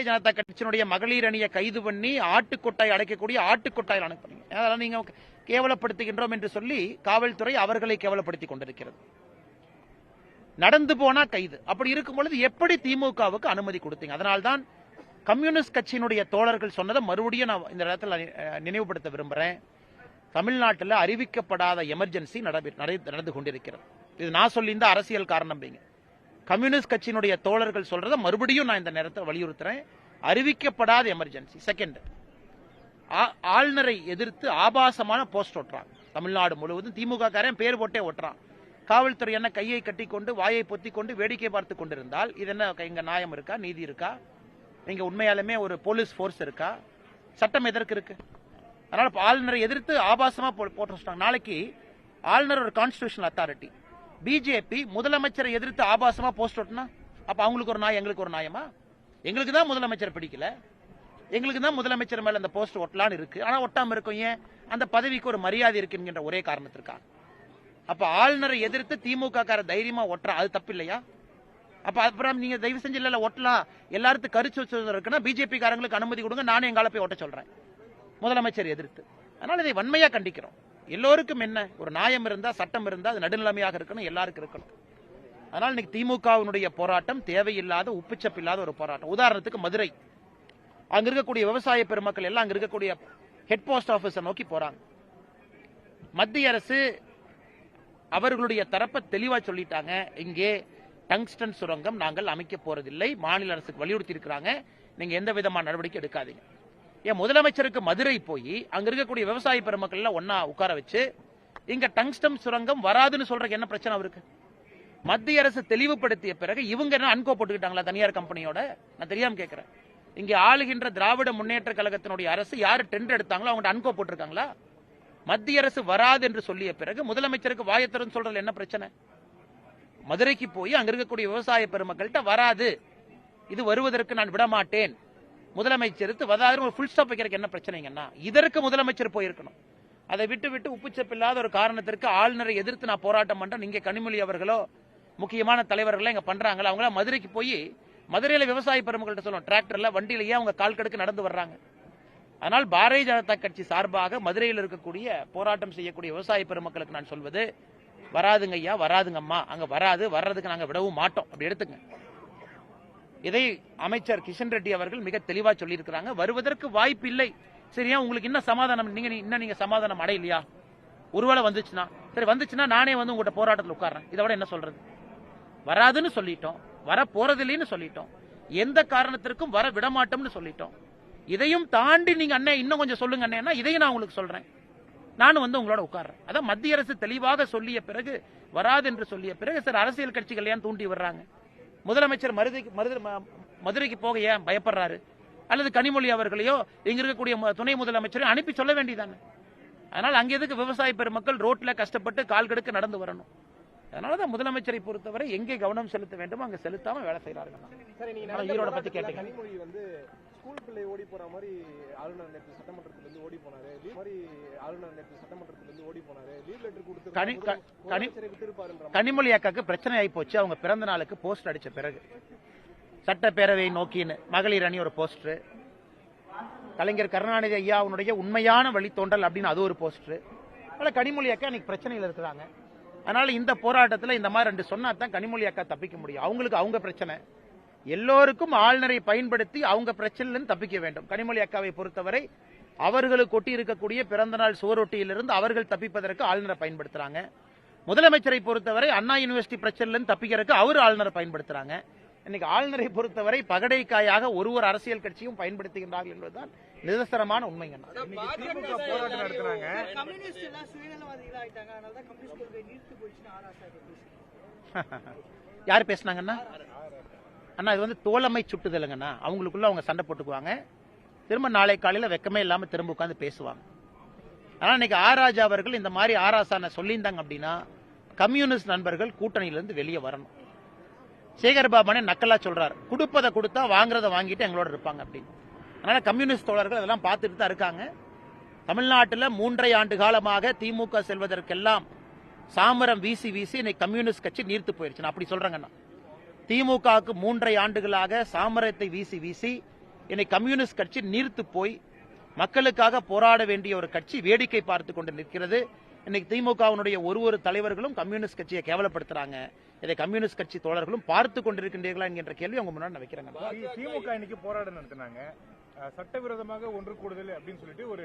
பாரதிய ஜனதா கட்சியினுடைய மகளிர் அணியை கைது பண்ணி ஆட்டுக்கொட்டாய் அடைக்கக்கூடிய ஆட்டுக்கொட்டாயில் அனுப்புறீங்க அதெல்லாம் நீங்க கேவலப்படுத்துகின்றோம் என்று சொல்லி காவல்துறை அவர்களை கேவலப்படுத்திக் கொண்டிருக்கிறது. நடந்து போனா கைது. அப்படி இருக்கும் பொழுது எப்படி திமுகவுக்கு அனுமதி கொடுத்தீங்க? அதனால்தான் கம்யூனிஸ்ட் கட்சியினுடைய தோழர்கள் சொன்னதை மறுபடியும் நான் இந்த இடத்துல நினைவுபடுத்த விரும்புறேன். தமிழ்நாட்டில் அறிவிக்கப்படாத எமர்ஜென்சி நடந்து கொண்டிருக்கிறது. இது நான் சொல்லி இந்த அரசியல் காரணம் பீங்க கம்யூனிஸ்ட் கட்சியினுடைய தோழர்கள் சொல்றத மறுபடியும் நான் இந்த நேரத்தை வலியுறுத்துறேன். அறிவிக்கப்படாத எமர்ஜென்சி செகண்ட் ஆளுநரை எதிர்த்து ஆபாசமான போஸ்ட் ஓட்டுறான். தமிழ்நாடு முழுவதும் திமுக காரன் பேர் போட்டே ஒட்டுறான் காவல்துறை என்ன கையை கட்டிக்கொண்டு வாயை பொத்தி கொண்டு வேடிக்கை பார்த்து கொண்டிருந்தால் இது என்ன இங்க நியாயம் இருக்கா நீதி இருக்கா? இங்க உண்மையாலுமே ஒரு போலீஸ் ஃபோர்ஸ் இருக்கா? சட்டம் எதற்கு இருக்கு? அதனால ஆளுநரை எதிர்த்து ஆபாசமா போ- போட்டு வச்சிட்டாங்க. நாளைக்கு ஆளுநர் ஒரு கான்ஸ்டியூஷனல் அத்தாரிட்டி பிஜேபி முதலமைச்சரை எதிர்த்து ஆபாசமா போஸ்ட் ஒட்டினா அப்ப அவங்களுக்கு ஒரு நாய் எங்களுக்கு ஒரு நாயமா? எங்களுக்கு தான் முதலமைச்சர் பிடிக்கல. எங்களுக்கு தான் முதலமைச்சர் மேல அந்த போஸ்ட் ஒட்டலான்னு இருக்கு. ஆனா ஒட்டாம இருக்கும் ஏன்? அந்த பதவிக்கு ஒரு மரியாதை இருக்குங்கிற ஒரே காரணத்திற்காக. அப்ப ஆளுநரை எதிர்த்து திமுக கார தைரியமா ஒட்டுறா? அது தப்பு இல்லையா? அப்ப அப்புறம் நீங்க தயவு செஞ்சு இல்ல ஒட்டலாம் எல்லாருக்கும் கருத்து சுதந்திரம் இருக்குன்னா பிஜேபி காரங்களுக்கு அனுமதி கொடுங்க. நானே எங்கால போய் ஒட்ட சொல்றேன். முதலமைச்சர் எதிர்த்து. அதனால இதை வன்மையா கண்டிக்கிறோம். எல்லோருக்கும் என்ன? ஒரு நியாயம் இருந்தால் சட்டம் இருந்தால் அது நடுநிலைமையாக இருக்கணும் எல்லாருக்கும் இருக்கணும். அதனால் இன்னைக்கு திமுகவினுடைய போராட்டம் தேவையில்லாத உப்புச்சப்பில்லாத ஒரு போராட்டம். உதாரணத்துக்கு மதுரை. அங்க இருக்கக்கூடிய விவசாய பெருமக்கள் எல்லாம் அங்க இருக்கக்கூடிய ஹெட் போஸ்ட் ஆபீஸை நோக்கி போறாங்க. மத்திய அரசு அவர்களுடைய தரப்பை தெளிவா சொல்லிட்டாங்க. இங்கே டங்ஸ்டன் சுரங்கம் நாங்கள் அமைக்க போறதில்லை. மாநில அரசுக்கு வலியுறுத்தி இருக்கிறாங்க. நீங்க எந்த விதமான நடவடிக்கை எடுக்காதீங்க. ஏன் முதலமைச்சருக்கு மதுரை போய் அங்க இருக்கக்கூடிய விவசாய பெருமக்கள் எல்லாம் ஒன்னா உட்கார வச்சு இங்க டங்ஸ்டம் சுரங்கம் வராதுன்னு சொல்றதுக்கு என்ன பிரச்சனை அவருக்கு? மத்திய அரசு தெளிவுபடுத்திய பிறகு இவங்க என்ன அன்கோ போட்டுக்கிட்டாங்களா தனியார் கம்பெனியோட? நான் தெரியாம கேட்கிறேன் இங்க ஆளுகின்ற திராவிட முன்னேற்ற கழகத்தினுடைய அரசு யாரு டெண்டர் எடுத்தாங்களோ அவங்க அன்கோ போட்டிருக்காங்களா? மத்திய அரசு வராது என்று சொல்லிய பிறகு முதலமைச்சருக்கு வாயத்திறன்னு சொல்றதுல என்ன பிரச்சனை? மதுரைக்கு போய் அங்க இருக்கக்கூடிய விவசாய பெருமக்கள்கிட்ட வராது. இது வருவதற்கு நான் விட மாட்டேன் முதலமைச்சருக்கு வராது ஒரு ஃபுல் ஸ்டாப் வைக்கிறதுக்கு என்ன பிரச்சனைங்கன்னா இதற்கு முதலமைச்சர் போயிருக்கணும். அதை விட்டு விட்டு உப்புச்சப்பில்லாத ஒரு காரணத்திற்கு ஆளுநரை எதிர்த்து நான் போராட்டம் பண்றேன். இங்க கனிமொழி அவர்களோ முக்கியமான தலைவர்களோ இங்க பண்றாங்களா? அவங்களா மதுரைக்கு போய் மதுரையில விவசாய பெருமக்கள்கிட்ட சொல்லுவோம் டிராக்டர்ல வண்டியில ஏன் அவங்க கால் கடுக்கு நடந்து வர்றாங்க? அதனால் பாரதிய ஜனதா கட்சி சார்பாக மதுரையில் இருக்கக்கூடிய போராட்டம் செய்யக்கூடிய விவசாய பெருமக்களுக்கு நான் சொல்வது வராதுங்க ஐயா வராதுங்கம்மா. அங்க வராது வர்றதுக்கு நாங்க விடவும் மாட்டோம். அப்படி எடுத்துங்க இதை அமைச்சர் கிஷன் ரெட்டி அவர்கள் மிக தெளிவா சொல்லியிருக்கிறாங்க. வருவதற்கு வாய்ப்பு இல்லை சரியா? உங்களுக்கு என்ன சமாதானம் நீங்க இன்னும் நீங்க சமாதானம் அடையலையா? ஒருவேளை வந்துச்சுன்னா சரி வந்துச்சுன்னா நானே வந்து உங்கள்கிட்ட போராட்டத்தில் உட்கார்றேன். இதை விட என்ன சொல்றது? வராதுன்னு சொல்லிட்டோம். வர போறதில்லைன்னு சொல்லிட்டோம். எந்த காரணத்திற்கும் வர விடமாட்டோம்னு சொல்லிட்டோம். இதையும் தாண்டி நீங்க அண்ணே இன்னும் கொஞ்சம் சொல்லுங்க அண்ணேன்னா இதையும் நான் உங்களுக்கு சொல்றேன். நானும் வந்து உங்களோட உட்கார்றேன். அதான் மத்திய அரசு தெளிவாக சொல்லிய பிறகு வராது என்று சொல்லிய பிறகு சார் அரசியல் கட்சிகள் ஏன் தூண்டி வர்றாங்க முதலமைச்சர் மருதைக்கு மருது- ம- மதுரைக்கு போக ஏன் பயப்படுறாரு? அல்லது கனிமொழி அவர்களையோ இங்க இருக்கக்கூடிய துணை முதலமைச்சரையும் அனுப்பி சொல்ல வேண்டியதானே? அதனால் அங்க எதுக்கு விவசாய பெருமக்கள் ரோட்ல கஷ்டப்பட்டு கால் கடுக்க நடந்து வரணும்? அதனாலதான் முதலமைச்சரை பொறுத்தவரை எங்கே கவனம் செலுத்த வேண்டுமோ அங்க செலுத்தாம வேலை நடந்த ஈரோட பத்தி வந்து ஸ்கூல் பிள்ளை ஓடி போற மாதிரி ஆளுநர் நேற்று சட்டமன்றத்துல இருந்து ஓடி போனாரு. லீவ் மாதிரி ஆளுநர் நேற்று சட்டமன்றத்துல இருந்து ஓடி போனாரு. லீவ் லெட்டர் கொடுத்து கனிமொழி அக்காக்கு பிரச்சனை ஆகி போச்சு. அவங்க பிறந்த நாளுக்கு போஸ்ட் அடிச்ச பிறகு. சட்டப்பேரவை நோக்கின்னு மகளிர் அணி ஒரு போஸ்டர். கலைஞர் கருணாநிதி ஐயா அவனுடைய உண்மையான வழித்தோன்றல் அப்படின்னு அது ஒரு போஸ்டர். அதனால கனிமொழி அக்கா இன்னைக்கு பிரச்சனையில் இருக்கிறாங்க. அதனால இந்த போராட்டத்தில் இந்த மாதிரி ரெண்டு சொன்னா தான் கனிமொழி அக்கா தப்பிக்க முடியும். அவங்களுக்கு அவங்க பிரச்சனை. எல்லோருக்கும் ஆளுநரை பயன்படுத்தி அவங்க பிரச்சனையிலிருந்து தப்பிக்க வேண்டும். கனிமொழி அக்காவை பொறுத்தவரை அவர்களுக்கு ஒட்டி இருக்கக்கூடிய பிறந்தநாள் சுவரொட்டியிலிருந்து அவர்கள் தப்பிப்பதற்கு ஆளுநரை பயன்படுத்துறாங்க. முதலமைச்சரை பொறுத்தவரை அண்ணா யூனிவர்சிட்டி பிரச்சனையிலிருந்து தப்பிக்கிறதுக்கு அவர் ஆளுநரை பயன்படுத்துறாங்க. இன்னைக்கு ஆளுநரை பொறுத்தவரை பகடைக்காயாக ஒரு ஒரு அரசியல் கட்சியும் பயன்படுத்துகின்றார்கள் என்பதுதான் நிதர்சனமான பேசுறாங்க யார் பேசுனாங்கண்ணா அண்ணா இது வந்து தோழமை சுட்டுதலுங்கண்ணா. அவங்களுக்குள்ள அவங்க சண்டை போட்டுக்குவாங்க. திரும்ப நாளை காலையில் வெக்கமே இல்லாமல் திரும்ப உட்காந்து பேசுவாங்க. ஆனால் இன்னைக்கு ஆராஜா அவர்கள் இந்த மாதிரி ஆராசான சொல்லியிருந்தாங்க அப்படின்னா கம்யூனிஸ்ட் நண்பர்கள் கூட்டணியிலேருந்து வெளியே வரணும். சேகர் பாபானே நக்கலா சொல்றாரு. கொடுப்பதை கொடுத்தா வாங்குறத வாங்கிட்டு எங்களோட இருப்பாங்க அப்படின்னு. அதனால கம்யூனிஸ்ட் தோழர்கள் அதெல்லாம் பார்த்துட்டு தான் இருக்காங்க. தமிழ்நாட்டில் மூன்றை ஆண்டு காலமாக திமுக செல்வதற்கெல்லாம் சாமரம் வீசி வீசி இன்னைக்கு கம்யூனிஸ்ட் கட்சி நீர்த்து போயிருச்சு நான் அப்படி சொல்றேங்கண்ணா. திமுகவுக்கு மூன்றை ஆண்டுகளாக சாமரத்தை வீசி வீசி என்னை கம்யூனிஸ்ட் கட்சி நீர்த்து போய் மக்களுக்காக போராட வேண்டிய ஒரு கட்சி வேடிக்கை பார்த்து கொண்டு நிற்கிறது. இன்னைக்கு திமுகவினுடைய ஒரு ஒரு தலைவர்களும் கம்யூனிஸ்ட் கட்சியை கேவலப்படுத்துறாங்க. இதை கம்யூனிஸ்ட் கட்சி தோழர்களும் பார்த்து கொண்டிருக்கின்றீர்களா என்கின்ற கேள்வி உங்க முன்னாடி நான் திமுக இன்னைக்கு போராட்டம் நடத்தினாங்க சட்டவிரோதமாக ஒன்று கூடுதல் அப்படின்னு சொல்லிட்டு ஒரு